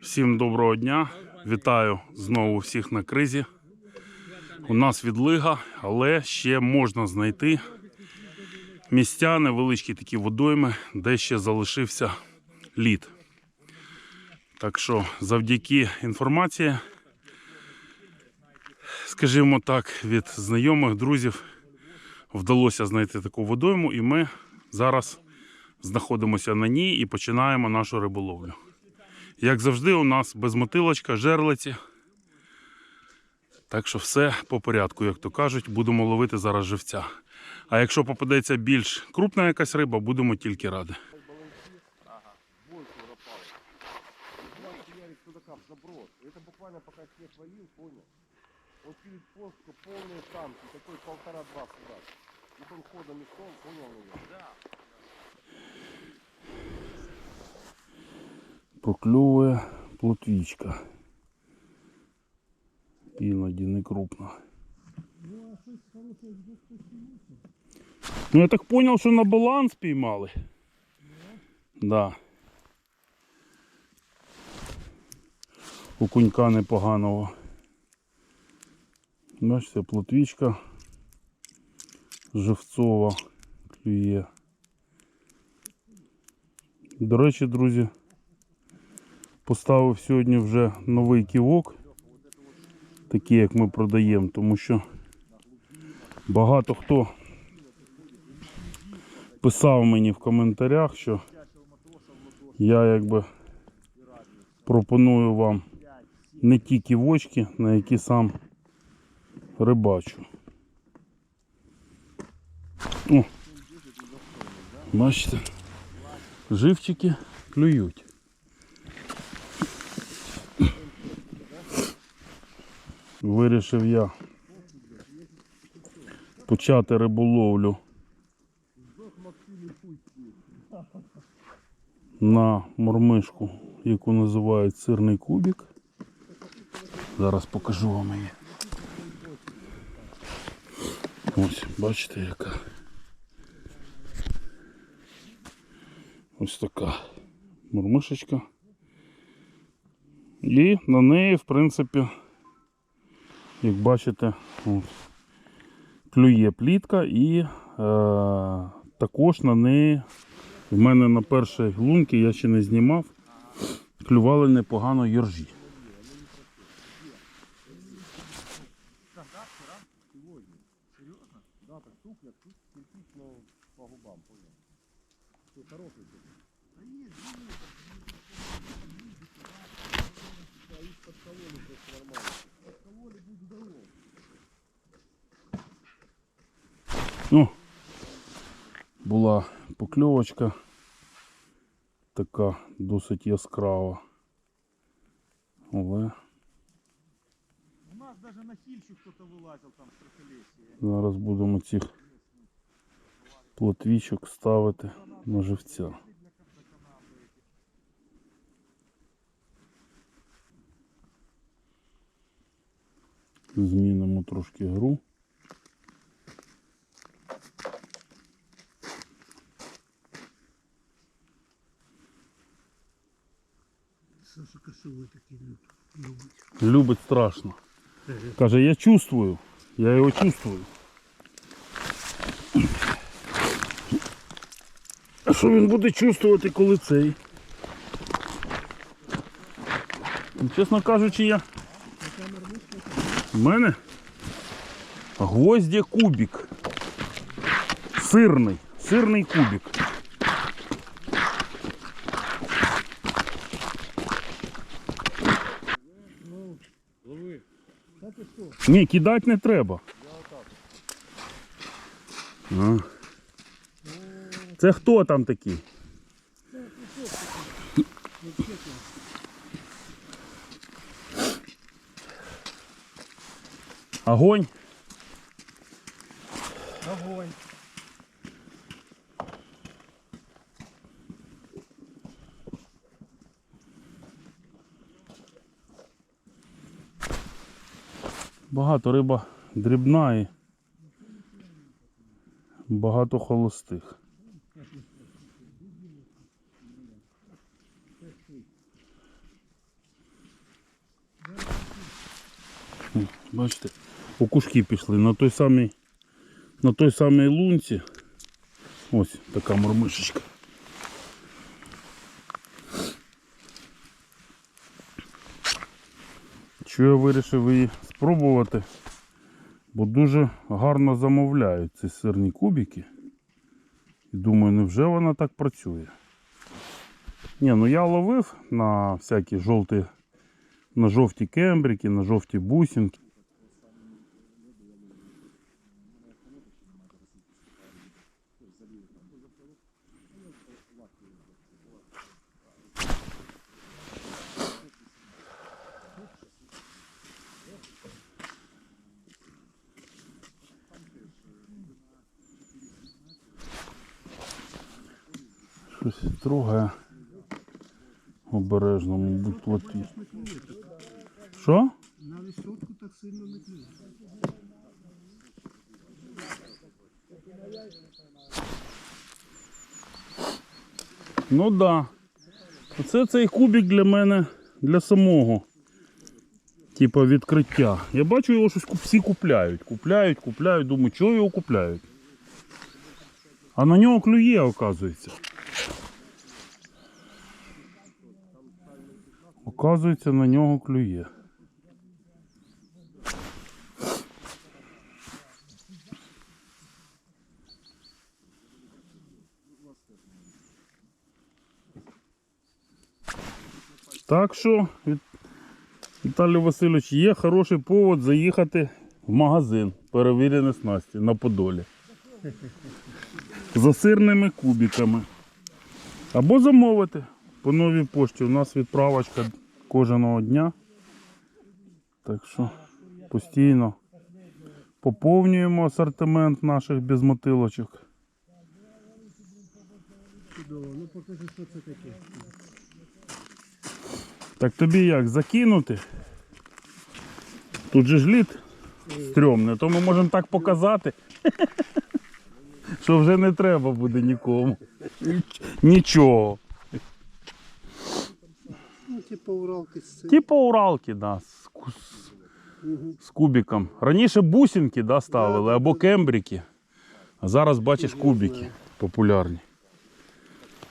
Всім доброго дня. Вітаю знову всіх на кризі. У нас відлига, але ще можна знайти місця, невеличкі такі водойми, де ще залишився лід. Так що завдяки інформації, скажімо так, від знайомих, друзів вдалося знайти таку водойму, і ми зараз знаходимося на ній і починаємо нашу риболовлю. Як завжди, у нас безмотилочка, жерлиці. Так що все по порядку, як то кажуть, будемо ловити зараз живця. А якщо попадеться більш крупна якась риба, будемо тільки заброс. Это буквально пока снег валил, понял? Он перед плоско полные самки, такой полтора-два судак. И он ходом и? Да. Прокльовує плотвічка. Іноді не крупна. Ну я так зрозумів, що на баланс піймали. Да. Окунька непоганого. Бачите, плотвічка живцова клює. До речі, друзі, поставив сьогодні вже новий ківок, такий як ми продаємо, тому що багато хто писав мені в коментарях, що я якби пропоную вам не ті ківочки, на які сам рибачу. О, бачите, живчики клюють. Вирішив я почати риболовлю на мормишку, яку називають сирний кубик. Зараз покажу вам її. Ось, бачите, яка. Ось така мормишечка. І на неї, в принципі, як бачите, от, клює плітка і е, також на неї в мене на першій лунці я ще не знімав, клювали непогано єржі. Да, так тухлят, тут кирпич, но по губам, понял? Ты хороший ты. Да есть, Да их под кололи просто нормально. Под кололи будь здоров. Ну, була покльовочка така досить яскрава. Але У нас даже на хильчу кто-то вылазил там с трехолесья. зараз будемо цих плотвічок ставити на живця. Змінимо трошки гру. Саша косовой такие любит. Любить страшно. Каже, я чувствую. Я його чувствую. А що він буде чувствувати, коли цей? Ну, Чесно кажучи, я. У мене гвоздя кубик. Сирний. Сирний кубик. Лови. Да ты что? Ні, кидати не треба. А. Це хто там такий? Огонь. багато, риба дрібна і багато холостих. Бачите, окушки пішли на той самий на той самій лунці. Ось така мормишечка. Що я вирішив її спробувати, бо дуже гарно замовляють ці сирні кубики. І думаю, невже вона так працює? Ні, ну я ловив на всякі жовті, на жовті кембрики, на жовті бусинки. Щось трогає. Обережно, мабуть, плотні. Що? На листочку так сильно не клює. Ну так. Да. Оце цей кубик для мене для самого. Типа відкриття. Я бачу його щось всі купляють. Купляють, купляють, думаю, чого його купляють. А на нього клює, оказується. Оказується, на нього клює. Так що, Віт- Віталій Васильович, є хороший повод заїхати в магазин перевірене снасті на Подолі. За сирними кубиками. Або замовити по новій пошті. У нас відправочка кожного дня. Так що постійно поповнюємо асортимент наших безмотилочок. Чудово. Ну покажи, що це таке. Так тобі як закинути? Тут же ж лід стрьомний, то ми можемо так показати, що вже не треба буде нікому. Нічого. Ну, типу Уралки з цим. Типа Уралки, да, з, ку- з, з кубиком. Раніше бусинки да, ставили або кембрики. А зараз бачиш кубики популярні.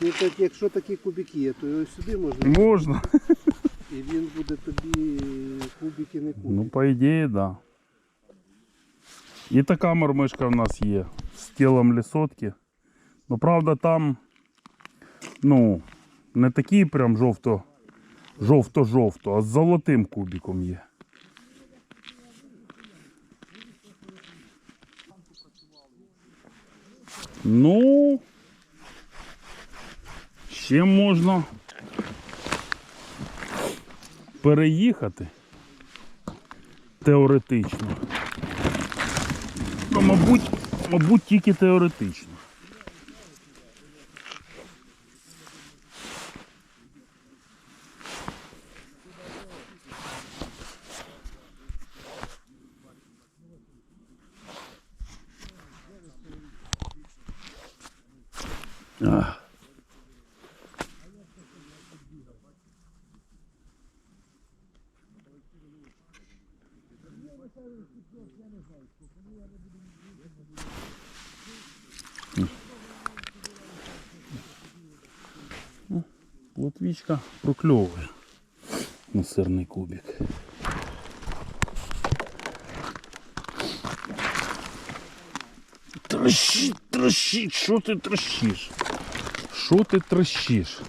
Ну, так, якщо такі кубики є, то його сюди можна, Можна. і він буде тобі кубики не кубики. Ну, по ідеї, так. Да. І така мормишка в нас є з тілом лісотки. Ну, правда, там, ну, не такий прям жовто, Жовто-жовто, а з золотим кубиком є. Ну, ще можна переїхати теоретично. Ну, мабуть, мабуть, тільки теоретично. Плотвічка прокльовує на сирний кубик. Трощить, трощить, що ти трощиш? Що ти трощиш?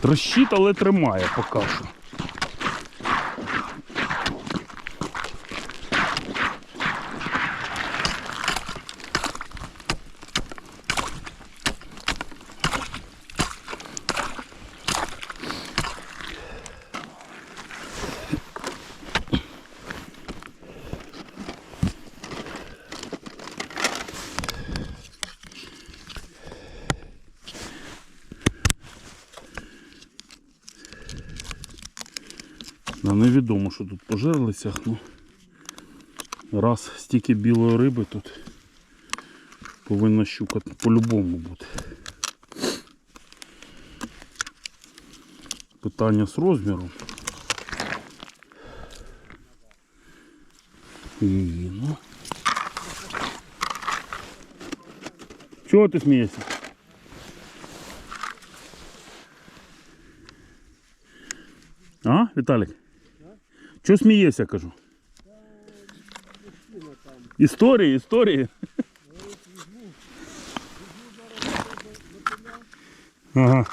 Трощить, але тримає поки що. Да, невідомо, що тут по жерлицях, ну Раз стільки білої риби тут повинна щука по-любому бути. Питання з розміром. Її, ну. Чого ти смієшся? А, Віталік? Чого смієшся, кажу? Історії, історії. Ага.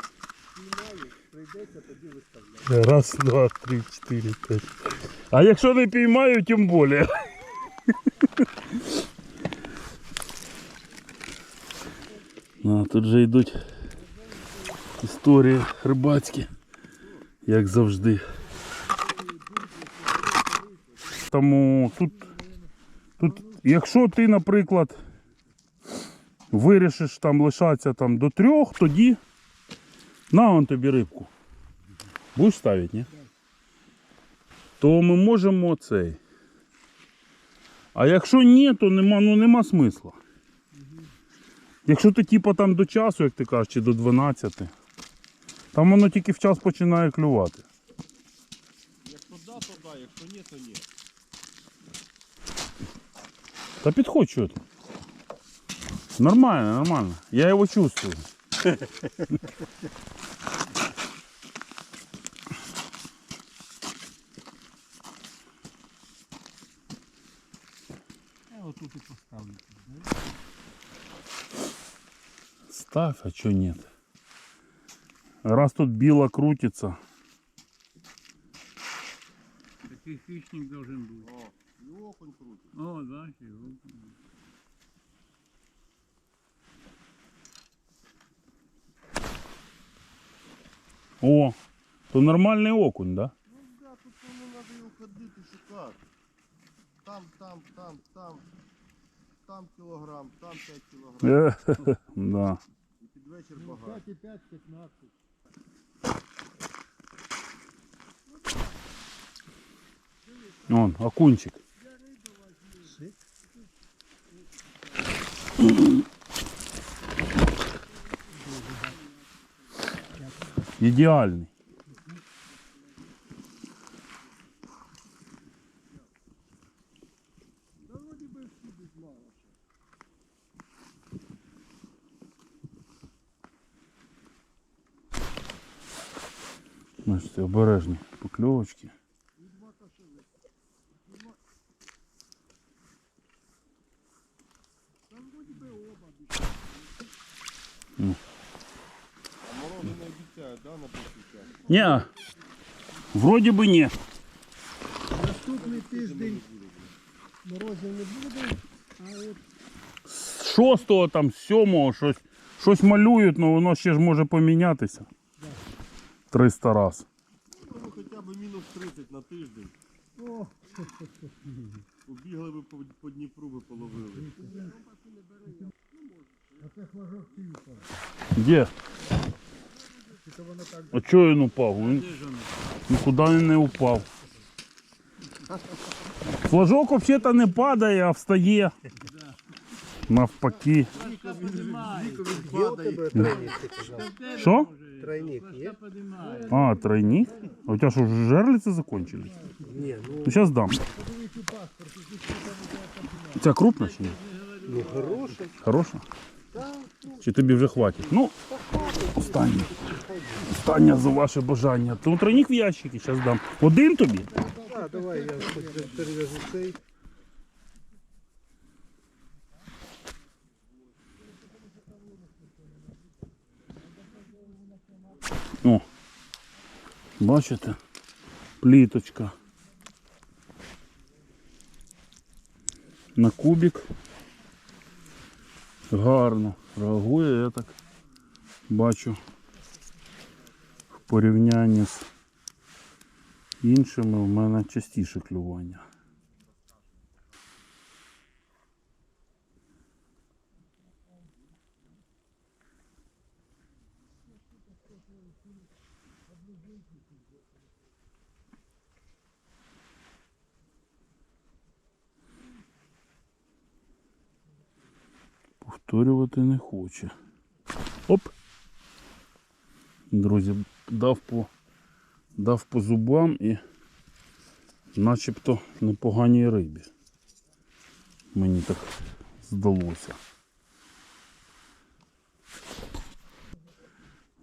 Раз, два, три, чотири, п'ять. А якщо не піймаю, тим більше. А, тут же йдуть історії рибацькі, як завжди. Тому тут, тут, якщо ти, наприклад, вирішиш там лишатися там до трьох, тоді на он тобі рибку. Будеш ставити, ні? То ми можемо цей. А якщо ні, то нема, ну, нема смисла. Якщо ти типу там до часу, як ти кажеш, чи до 12, там воно тільки в час починає клювати. Якщо да, то да, якщо ні, то ні. Та підходь що ти. Нормально, нормально. Я его чувствую. Я вот тут и поставлю. Ставь, а чё нет? Раз тут било крутится. Такой хищник должен быть О, і окунь крутить. О, да, и окунь. О, то нормальный окунь, да? Ну да, тут воно треба його ходити, шукати. Там, там, там, там. Там кілограм, там 5 кілограм. Э, Да. І під вечір багато. 5-15. Вон, окунчик. Идеальный. Значить, обережні покльовочки. А морози не обіцяють, да, на Не, вроде бы не. Наступний тиждень морозів не буде, а от З шостого там, з сьомого щось, щось малюють, але воно ще ж може помінятися. 300 раз. Ну хоча б мінус 30 на тиждень. о, Побігли би по, по Дніпру би половили. Де? А чого він упав? Він нікуди він не упав. Флажок взагалі не падає, а встає. Навпаки. Що? Тройник є? А, тройник? А у тебя что, уже жерлицы закончились? Ні, ну, Ну, сейчас дам. У тебя крупно чи ні? ну хороший. Хороша? Чи тобі вже хватить? Ну, останнє. Останнє за ваше бажання. То тройник в ящики, зараз дам. Один тобі? А, давай я хоч перев'яжу цей. О, бачите? Пліточка. На кубик. Гарно. Реагує, я так бачу порівнянні з іншими в мене частіше клювання. Повторювати не хоче. Оп! Друзі, дав по, дав по зубам і начебто непоганій рибі. Мені так здалося.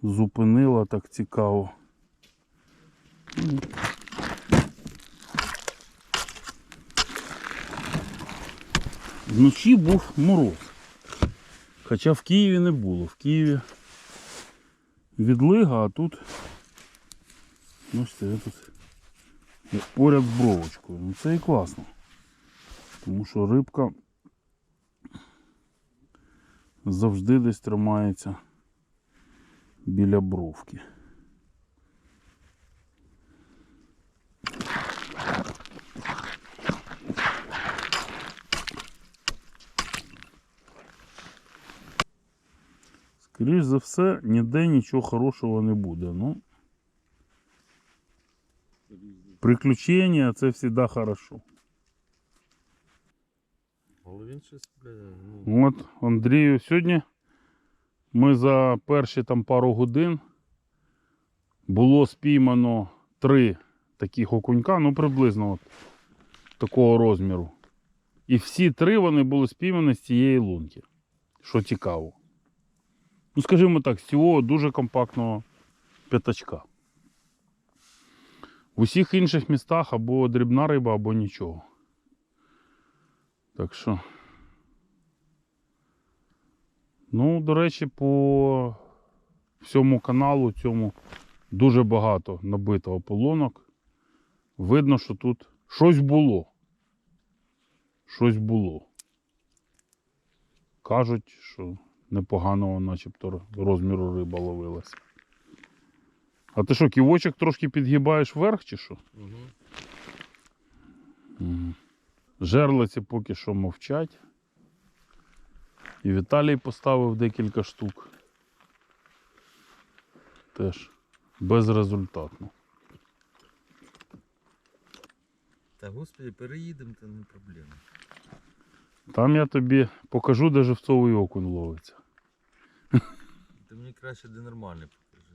Зупинила так цікаво. Вночі був мороз. Хоча в Києві не було. В Києві відлига, а тут. Бачите, я тут я поряд з бровочкою. Ну це і класно. Тому що рибка завжди десь тримається біля бровки. Скоріш за все, ніде нічого хорошого не буде. Ну, приключення це завжди хорошо. Але він щось, ну, От Андрію сьогодні ми за перші там пару годин було спіймано три таких окунька, ну приблизно от такого розміру. І всі три вони були спіймані з цієї лунки. Що цікаво. Ну, скажімо так, з цього дуже компактного п'ятачка. В усіх інших містах або дрібна риба, або нічого. Так що. Ну, до речі, по всьому каналу цьому дуже багато набито ополонок. Видно, що тут щось було. Щось було. Кажуть, що непоганого начебто розміру риба ловилася. А ти що, ківочок трошки підгибаєш вверх чи що? угу. Угу. Жерлиці поки що мовчать. І Віталій поставив декілька штук. Теж безрезультатно. Та господи, переїдемо, то не проблема. Там я тобі покажу, де живцовий окунь ловиться. Ти мені краще де нормальний покажи.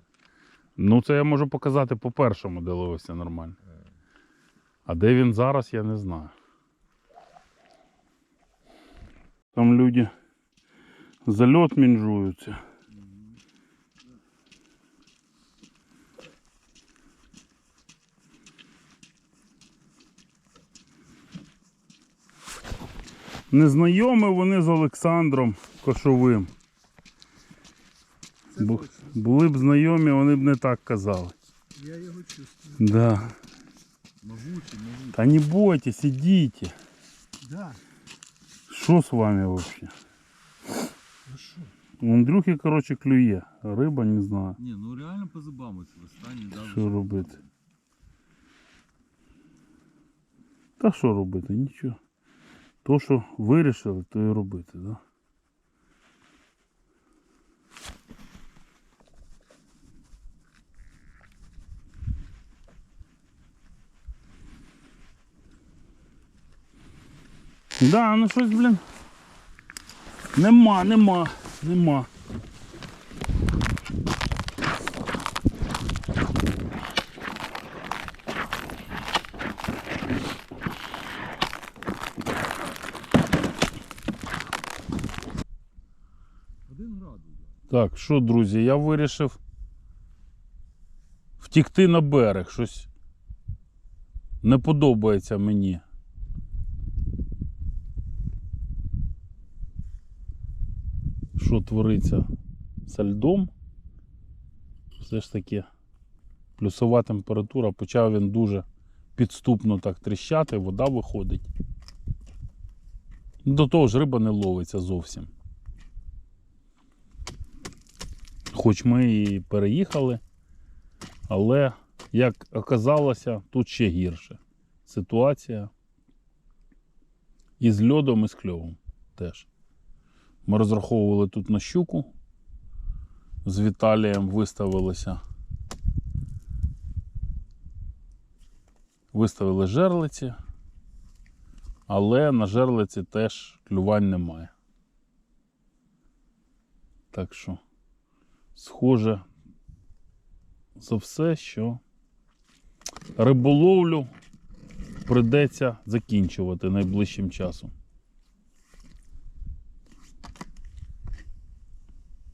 Ну, це я можу показати по першому, де ловився нормально. А де він зараз, я не знаю. Там люди зальот мінжуються. Незнайомі вони з Олександром Кошовим. Бу- були б знайомі, вони б не так казали. Я його чувствую. Да. Могучий, могучий. Та не бойтесь, ідіть. Да. Що з вами вообще? У Андрюхи, короче, клює. Риба, не знаю, Ні, ну реально по зубам ось в останній дав. що робити. Та що робити? Нічого. То, що вирішили, то і робити, да? Да, ну щось, блін. Нема, нема, нема. Так, що, друзі, я вирішив втікти на берег. Щось не подобається мені. Що твориться з льдом? Все ж таки плюсова температура, почав він дуже підступно так тріщати, вода виходить. До того ж риба не ловиться зовсім. Хоч ми і переїхали, але, як оказалося, тут ще гірше. Ситуація і з льодом, і з кльовом теж. Ми розраховували тут на щуку. З Віталієм виставилися. Виставили жерлиці, але на жерлиці теж клювань немає. Так що, схоже за все, що риболовлю прийдеться закінчувати найближчим часом.